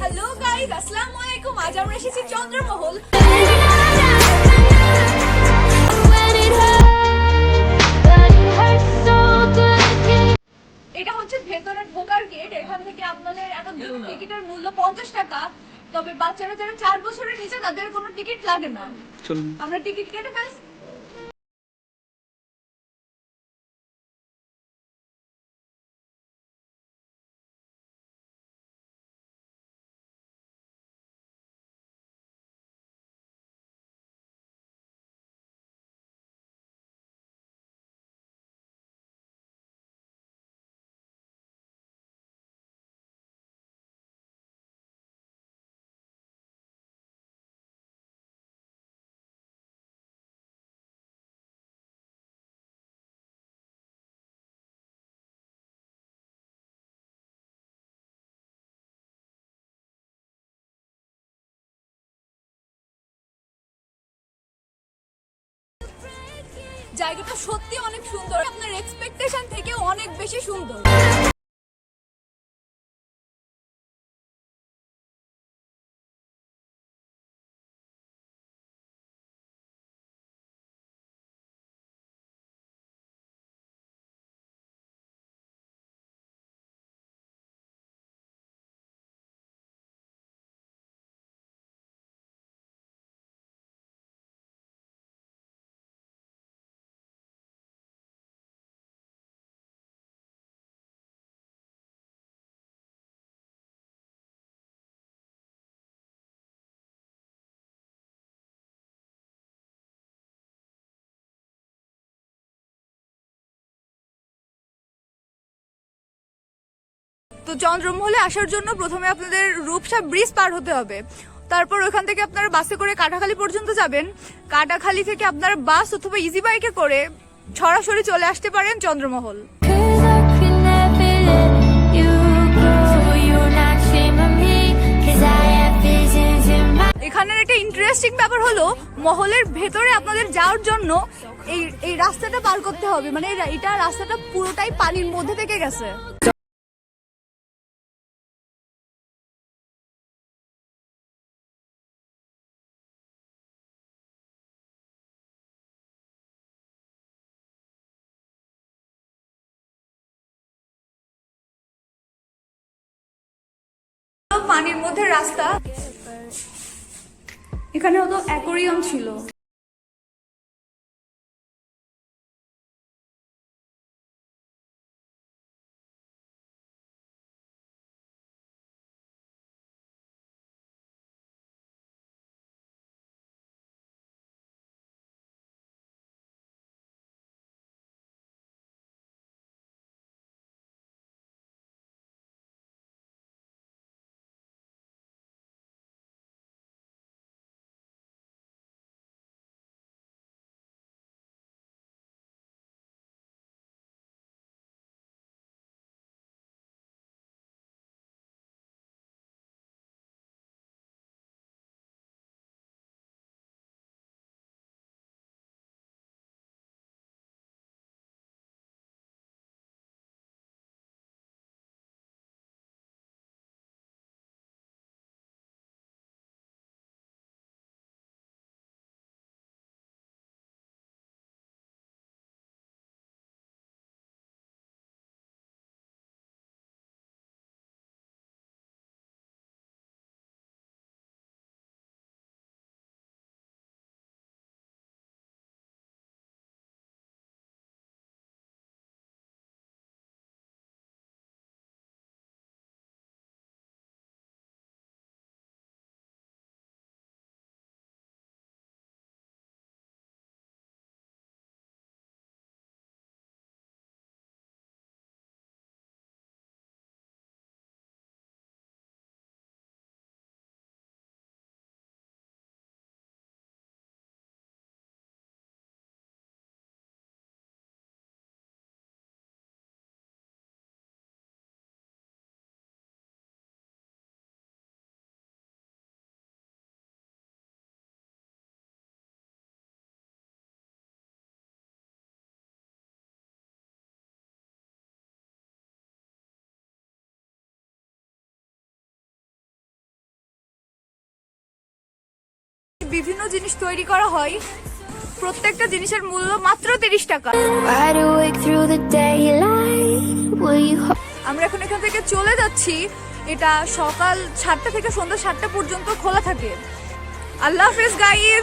Hello guys আসসালামু আলাইকুম আজ আমরা এসেছি চন্দ্রমহল। এটা হচ্ছে ভেতরে ঢোকার গেট এখান থেকে আপনাদের একটা টিকিটের মূল্য পঞ্চাশ টাকা। তবে বাচ্চারা যারা চার বছরের নিচে তাদের কোনো টিকিট লাগে না। চলুন। আমরা টিকিট কেটে ফেলছি। জায়গাটা সত্যি অনেক সুন্দর। আপনার এক্সপেকটেশন থেকে অনেক বেশি সুন্দর। তো চন্দ্রমহলে আসার জন্য প্রথমে আপনাদের রূপসা ব্রিজ পার হতে হবে। তারপর ওখান থেকে আপনারা বাসে করে কাটাখালী পর্যন্ত যাবেন। কাটাখালী থেকে আপনারা বাস অথবা ইজি বাইকে করে সরাসরি চলে আসতে পারেন চন্দ্রমহল। এখানের একটা ইন্টারেস্টিং ব্যাপার হলো, মহলের ভেতরে আপনাদের যাওয়ার জন্য এই এই রাস্তাটা পার করতে হবে। মানে এটা রাস্তাটা পুরোটাই পানির মধ্যে থেকে গেছে। পানির মধ্যে রাস্তা। এখানে হলো অ্যাকোরিয়াম ছিল। বিভিন্ন জিনিস তৈরি করা হয় প্রত্যেকটা জিনিসের মূল্য মাত্র তিরিশ টাকা। আমরা এখন এখান থেকে চলে যাচ্ছি। এটা সকাল সাতটা থেকে সন্ধ্যা সাতটা পর্যন্ত খোলা থাকে। আল্লাহ হাফেজ গাইজ